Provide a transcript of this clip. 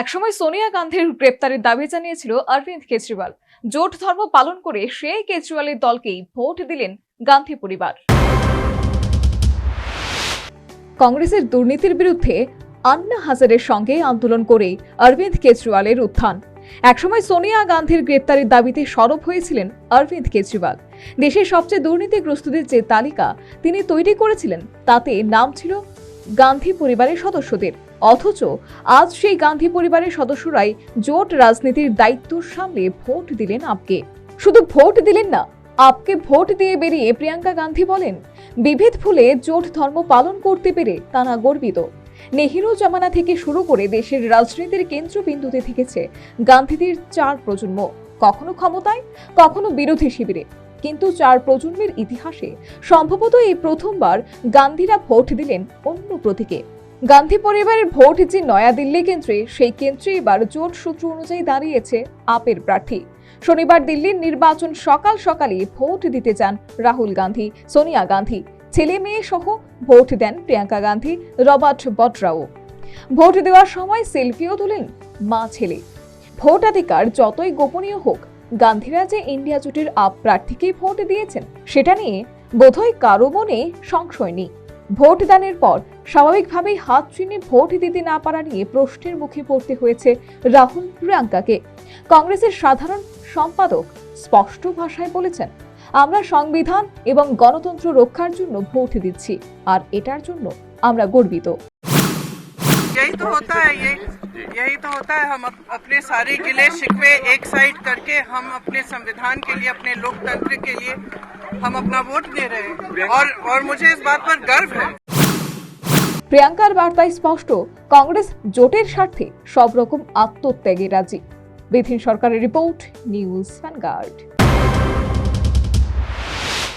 একসময় সোনিয়া গান্ধীর গ্রেপ্তারের দাবি জানিয়েছিল অরবিন্দ কেজরিওয়াল। জোট ধর্ম পালন করে সেই কেজরিওয়ালের দলকেই ভোট দিলেন গান্ধী পরিবার। কংগ্রেসের দুর্নীতির বিরুদ্ধে আন্না হাজারের সঙ্গে আন্দোলন করে অরবিন্দ কেজরিওয়ালের উত্থান। একসময় সোনিয়া গান্ধীর গ্রেপ্তারের দাবিতে সরব হয়েছিলেন অরবিন্দ কেজরিওয়াল। দেশের সবচেয়ে দুর্নীতিগ্রস্তদের যে তালিকা তিনি তৈরি করেছিলেন, তাতে নাম ছিল গান্ধী পরিবারের সদস্যদের। অথচ আজ সেই গান্ধী পরিবারের সদস্যরাই জোট রাজনীতির দায়িত্ব সামলে ভোট দিলেন আপকে। শুধু ভোট দিলেন না, আপকে ভোট দিয়ে বেরিয়ে প্রিয়াঙ্কা গান্ধী বলেন, বিভেদ ভুলে জোট ধর্ম পালন করতে পেরে তারা গর্বিত। নেহেরু জামানা থেকে শুরু করে দেশের রাজনীতির কেন্দ্রবিন্দুতে থেকেছে গান্ধীদের চার প্রজন্ম। কখনো ক্ষমতায়, কখনো বিরোধী শিবিরে। কিন্তু চার প্রজন্মের ইতিহাসে সম্ভবত এই প্রথমবার গান্ধীরা ভোট দিলেন অন্য প্রতীকে। গান্ধী পরিবারের ভোট যে নয়াদিল্লি কেন্দ্রে, সেই কেন্দ্রে এবার জোট সূত্র অনুযায়ী দাঁড়িয়েছে আপের প্রার্থী। শনিবার দিল্লির নির্বাচন সকাল সকালে ভোট দিতে যান রাহুল গান্ধী, সোনিয়া গান্ধী। ছেলে মেয়ে সহ ভোট দেন প্রিয়াঙ্কা গান্ধী, রবার্ট বটরাও। ভোট দেওয়ার সময় সেলফিও তোলেন মা ছেলে। ভোটাধিকার যতই গোপনীয় হোক গান্ধীরা যে ইন্ডিয়া জোটের আপ প্রার্থীকেই ভোট দিয়েছেন। সেটা নিয়ে বোধহয় কারও মনে সংশয় নেই। ভোট দানের পর স্বাভাবিকভাবেই হাত চিনে ভোট দিতে না পারা নিয়ে প্রশ্নের মুখে পড়তে হয়েছে রাহুল প্রিয়াঙ্কাকে। কংগ্রেসের সাধারণ সম্পাদক স্পষ্ট ভাষায় বলেছেন, আমরা সংবিধান এবং গণতন্ত্র রক্ষার জন্য ভোট দিচ্ছি, আর এটার জন্য আমরা গর্বিত। यही तो होता है ये यही तो होता है हम अप- अपने सारे गिले शिकवे एक साइड करके हम अपने संविधान के लिए अपने लोकतंत्र के लिए हम अपना वोट दे रहे हैं और और मुझे इस बात पर गर्व है প্রিয়াঙ্কার বার্তায় স্পষ্ট কংগ্রেস জোটের স্বার্থে সব রকম আত্মত্যাগে রাজি বিধিন সরকারের রিপোর্ট নিউজ ভ্যানগার্ড